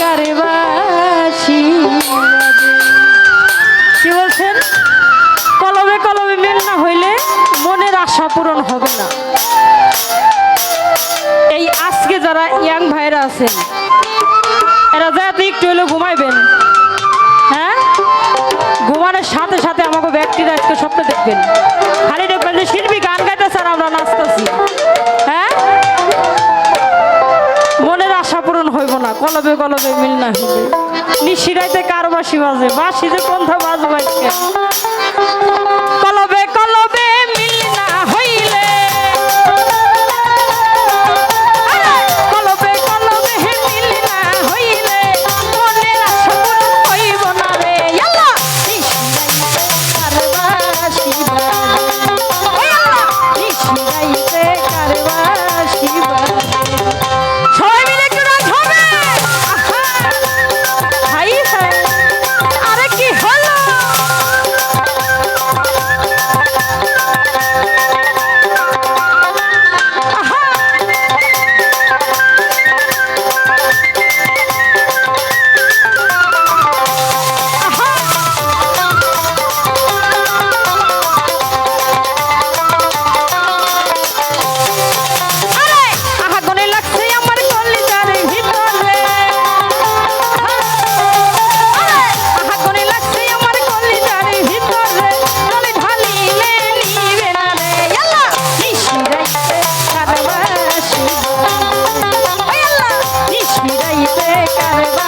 কারবাসি কি বলছেন? কলবে কলবে মিল না হইলে মনের আশা পূরণ হবে না। এই আজকে যারা ইয়াং ভাইরা আছেন, এরা যাতে একটু হলেও ঘুমাইবেন হ্যাঁ? ঘুমানোর সাথে সাথে আমাকে ব্যক্তিরা আজকে স্বপ্ন দেখবেন। খালি দেখবেন যে শিল্পী কলবে কলবে মিল না হইলে নিশিরাইতে কার বাসি বাজে, বাসি যে পন্থা বাজবে কলবে কলবে কলবে কারবা